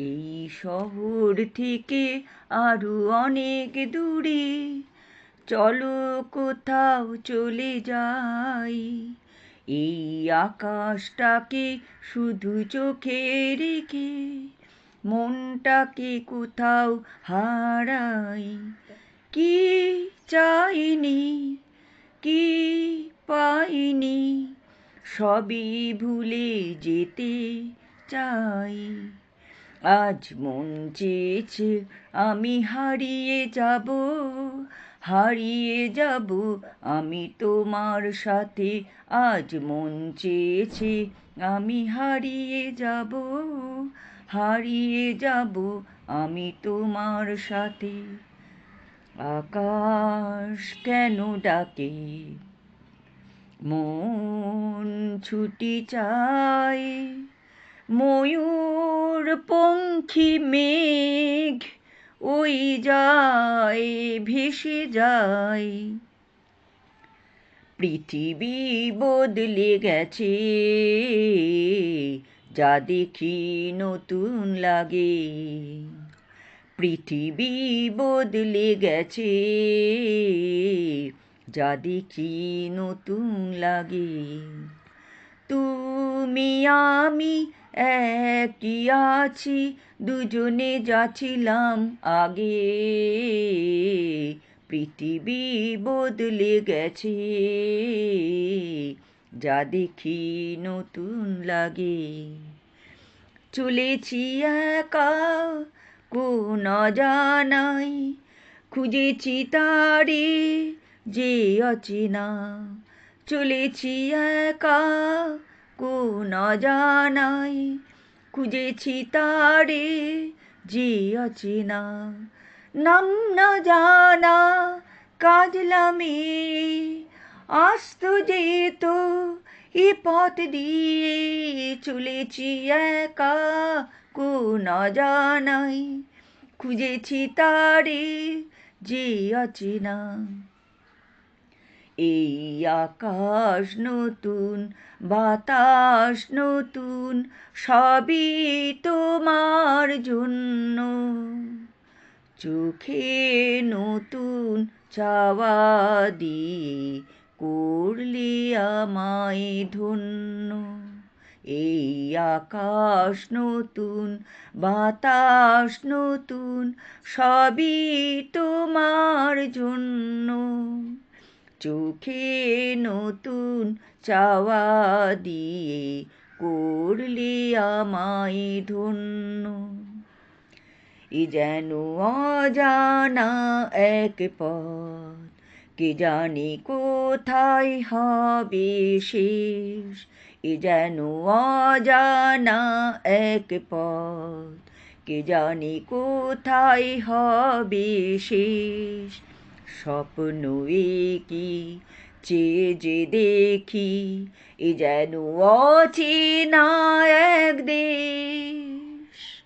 এই শহর থেকে আরও অনেক দূরে। চলো কোথাও চলে যাই। এই আকাশটাকে শুধু চোখে রেখে মনটাকে কোথাও হারাই। কি চাইনি, কি পাইনি, সবই ভুলে যেতে চাই। আজ মন চেয়েছে, আমি হারিয়ে যাব হারিয়ে যাব, আমি তোমার সাথে। আজ মন চেয়েছে, আমি হারিয়ে যাব হারিয়ে যাব, আমি তোমার সাথে। আকাশ কেন ডাকে? মন ছুটি চায় ময়ূর পঙ্খী মেঘ, ওই যায়, ভেসে যায়। পৃথিবী বদলে গেছে, যা দেখি নতুন লাগে। পৃথিবী বদলে গেছে, যা দেখি নতুন লাগে। তুমি আমি একই আছি, দুজনে যাচ্ছিলাম আগে। পৃথিবী বদলে গেছে, যা দেখি নতুন লাগে। চলেছি একা, কোন জানাই খুঁজেছি তারে যে অচেনা। চলেছি একা কোন জানাই, খুঁজেছি তারে, যে অচেনা নাম না জানা কাজলামে আসত যেত এ পথ দিয়ে চলেছি একা কোন জানাই, খুঁজেছি তারে, যে অচেনা এই আকাশ নতুন, বাতাস নতুন, সবই তোমার জন্য। চোখে নতুন চাওয়া দিয়ে করলে আমায় ধন্য। এই আকাশ নতুন, বাতাস নতুন, সবই তোমার জন্য। চোখে নতুন চাওয়া দিয়ে করলি আমায় ধন্য। এ যেন অজানা এক পথ, কে জানি কোথায় হবে শেষ। এ যেন অজানা এক পথ, কে জানি কোথায় হবে শেষ। স্বপ্ন কি? চেয়ে যে দেখি, এ যেন অচেনা এক দেশ।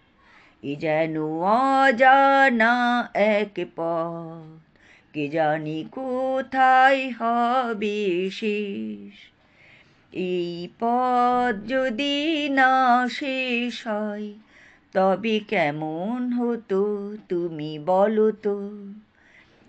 এ যেন অজানা এক পথ, কে জানি কোথায় হবে শেষ। এই পথ যদি না শেষ হয়, তবে কেমন হতো তুমি বলো তো?